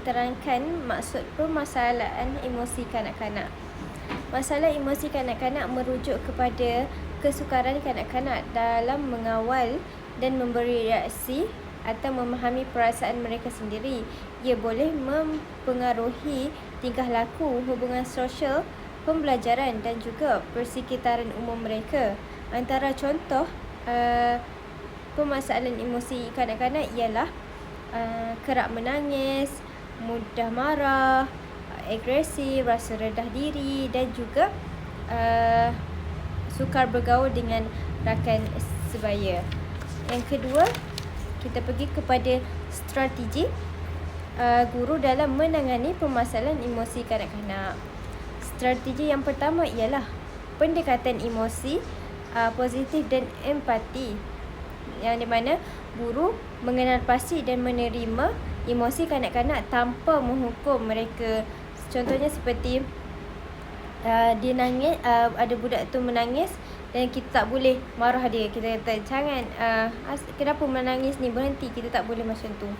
Terangkan maksud permasalahan emosi kanak-kanak. Masalah emosi kanak-kanak merujuk kepada kesukaran kanak-kanak dalam mengawal dan memberi reaksi atau memahami perasaan mereka sendiri. Ia boleh mempengaruhi tingkah laku, hubungan sosial, pembelajaran dan juga persekitaran umum mereka. Antara contoh uh, permasalahan emosi kanak-kanak ialah uh, kerap menangis, mudah marah, agresif, rasa rendah diri dan juga uh, sukar bergaul dengan rakan sebaya. Yang kedua, kita pergi kepada strategi uh, guru dalam menangani permasalahan emosi kanak-kanak. Strategi yang pertama ialah pendekatan emosi uh, positif dan empati yang di mana guru mengenal pasti dan menerima emosi kanak-kanak tanpa menghukum mereka. Contohnya seperti uh, dia nangis, uh, ada budak tu menangis dan kita tak boleh marah dia. Kita kata jangan uh, kenapa menangis ni berhenti. Kita tak boleh macam tu.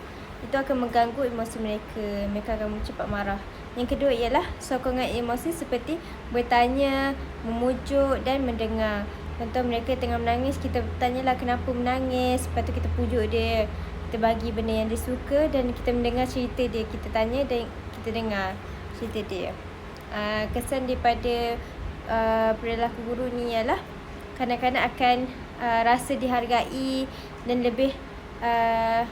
Itu akan mengganggu emosi mereka. Mereka akan cepat marah. Yang kedua ialah sokongan emosi seperti bertanya, memujuk dan mendengar. Contoh mereka tengah menangis, kita tanyalah kenapa menangis. Lepas tu kita pujuk dia. Kita bagi benda yang dia suka dan kita mendengar cerita dia. Kita tanya dan kita dengar cerita dia. Uh, kesan daripada uh, perilaku guru ni ialah kanak-kanak akan uh, rasa dihargai dan lebih uh,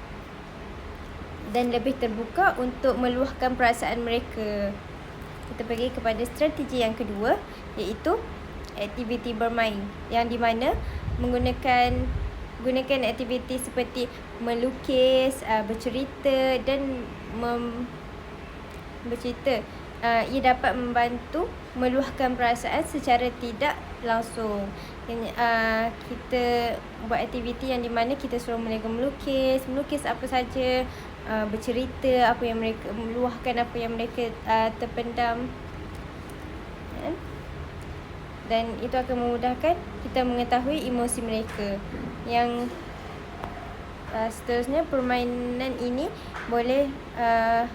dan lebih terbuka untuk meluahkan perasaan mereka. Kita pergi kepada strategi yang kedua iaitu aktiviti bermain yang di mana menggunakan gunakan aktiviti seperti melukis, uh, bercerita dan mem, bercerita. Uh, ia dapat membantu meluahkan perasaan secara tidak langsung. Uh, kita buat aktiviti yang di mana kita suruh mereka melukis, melukis apa saja, uh, bercerita apa yang mereka meluahkan apa yang mereka uh, terpendam. Yeah dan itu akan memudahkan kita mengetahui emosi mereka yang uh, seterusnya permainan ini boleh uh,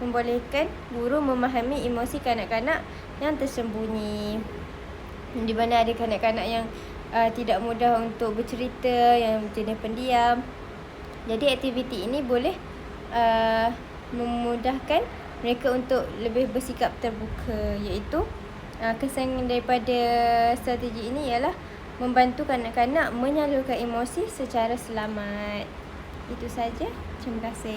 membolehkan guru memahami emosi kanak-kanak yang tersembunyi di mana ada kanak-kanak yang uh, tidak mudah untuk bercerita yang jenis pendiam jadi aktiviti ini boleh uh, memudahkan mereka untuk lebih bersikap terbuka iaitu uh, kesan daripada strategi ini ialah membantu kanak-kanak menyalurkan emosi secara selamat. Itu saja. Terima kasih.